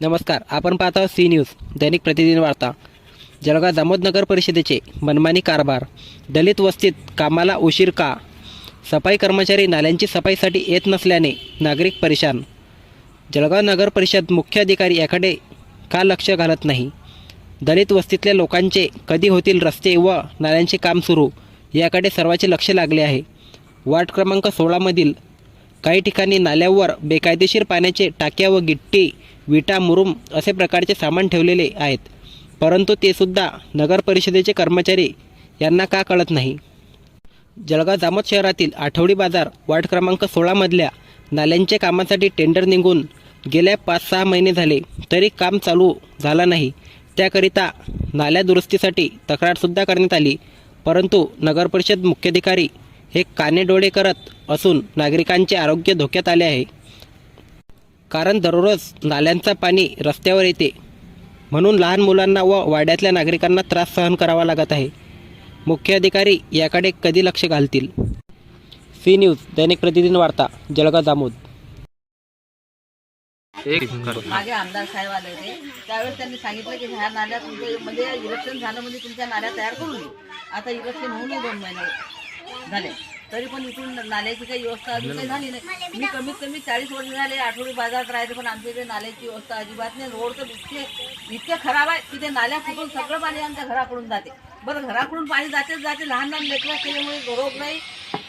नमस्कार आपण पाहत आहोत सी न्यूज दैनिक प्रतिदिन वार्ता. जळगाव दामोद नगर परिषदेचे मनमानी कारभार दलित वस्तीत कामाला उशीर का? सफाई कर्मचारी नाल्यांची सफाईसाठी येत नसल्याने नागरिक परेशान. जळगाव नगर परिषद मुख्य अधिकारी याकडे का लक्ष घालत नाही? दलित वस्तीतल्या लोकांचे कधी होतील रस्ते व नाल्यांचे काम सुरू याकडे सर्वांचे लक्ष लागले आहे. वार्ड क्रमांक सोळामधील काही ठिकाणी नाल्यावर बेकायदेशीर पाण्याचे टाक्या व गिट्टी विटा मुरुम असे प्रकारचे सामान ठेवलेले आहेत. परंतु ते सुद्धा नगर परिषदेचे कर्मचारी यांना का कळत नाही? जळगाव जामोद शहरातील आठवडी बाजार वार्ड क्रमांक सोळामधल्या नाल्यांच्या कामासाठी टेंडर निघून गेल्या पाच सहा महिने झाले तरी काम चालू झाला नाही. त्याकरिता नाल्या दुरुस्तीसाठी तक्रारसुद्धा करण्यात आली. परंतु नगरपरिषद मुख्याधिकारी हे कानेडोळे करत असून नागरिकांचे आरोग्य धोक्यात आले आहे. कारण दररोज नाल्यांचा पाणी रस्त्यावर येते. म्हणून लहान मुलांना व वाड्यातल्या नागरिकांना त्रास सहन करावा लागत आहे. मुख्य अधिकारी याकडे कधी लक्ष घालतील? सी न्यूज दैनिक प्रतिदिन वार्ता जळगाव जामोद मागे आमदार साहेब आले होते. त्यावेळेस त्यांनी सांगितलं की ह्या नाल्या तुमच्या म्हणजे इलेक्शन झालं म्हणजे तुमच्या नाल्या तयार करून आता इलेक्शन होऊनही दोन महिने. झाले. तरी पण इथून नाल्याची काही व्यवस्था अजून काही झाली नाही. मी कमीत कमी चाळीस वर्ष झाले आठवडी बाजारात राहते पण आमच्या इथे नाल्याची व्यवस्था अजिबात नाही. रोड तर इतके इतके खराब आहे की ते नाल्या फुटून सगळं पाणी आमच्या घराकडून जाते. बरं घराकडून पाणी जातेच जाते. लहान लहान लेकरं केल्यामुळे रोग नाही.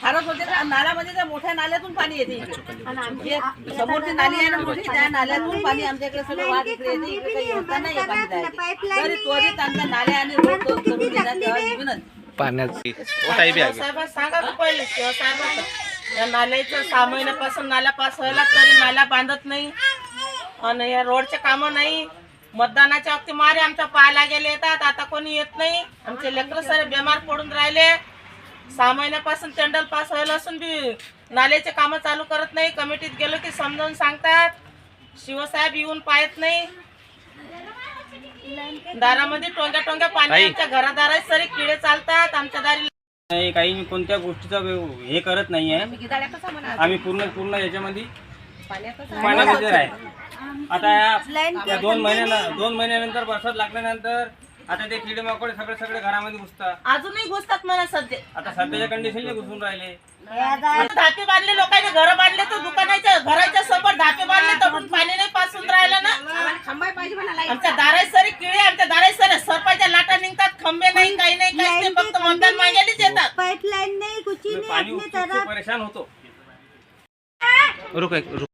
फारच होते का नाल्यामध्ये त्या मोठ्या नाल्यातून पाणी येते. इकडे आणि आमची समोरची नाली आहे ना मोठी त्या नाल्यातून पाणी आमच्याकडे सगळं वाद इकडे येते इकडे काही व्यवस्था नाही आहे पाणी तरी त्वरित आमच्या नाल्या आणि रोड तो करून देण्यात विनंती. पाण्याची साहेब सांगा तू पहिले शिवसाहेब या नाल्याचं सहा महिन्यापासून नाल्या पास व्हायला तरी नाल्या बांधत नाही. आणि या रोडचे कामं नाही. मतदानाच्या वक्ती मारे आमच्या पायाला गेले येतात. आता कोणी येत नाही. आमचे लेकर सारे बेमार पडून राहिले. सहा महिन्यापासून टेंडर पास व्हायला असून बी नाल्याचे कामं चालू करत नाही. कमिटीत गेलो की समजावून सांगतात. शिवसाहेब येऊन पाहत नाही. दारामध्ये टोंग्या टोंग्या पाणी आमच्या घरादारात सरी किडे चालतात आमच्या दारी नाही काही कोणत्या गोष्टीचा व्यव- हे करत नाहीये. आम्ही पूर्ण पूर्ण याच्यामध्ये आहे. आता या- या दोन महिन्या दोन महिन्यानंतर बरसात लागल्यानंतर आता ते किडे माकोडे सगळे सगळे घरामध्ये घुसतात. अजूनही घुसतात मला सध्या. आता सध्याच्या कंडिशनला घुसून राहिले. धापे बांधले लोकांनी घर बांधले तर दुकानाच्या घराच्या समोर धापे बांधले तर पण पाणी नाही पासून राहिलं ना आमच्या दाराई सरी किळे आमच्या दाराई सरी सरपाच्या लाटा निघतात खंबे नाही काही नाही काही नाही फक्त मतदान मागायलाच येतात. पाइपलाइन नहीं कुछ ही नहीं पाणी तरफ. परेशान होतो. रुक एक रुक.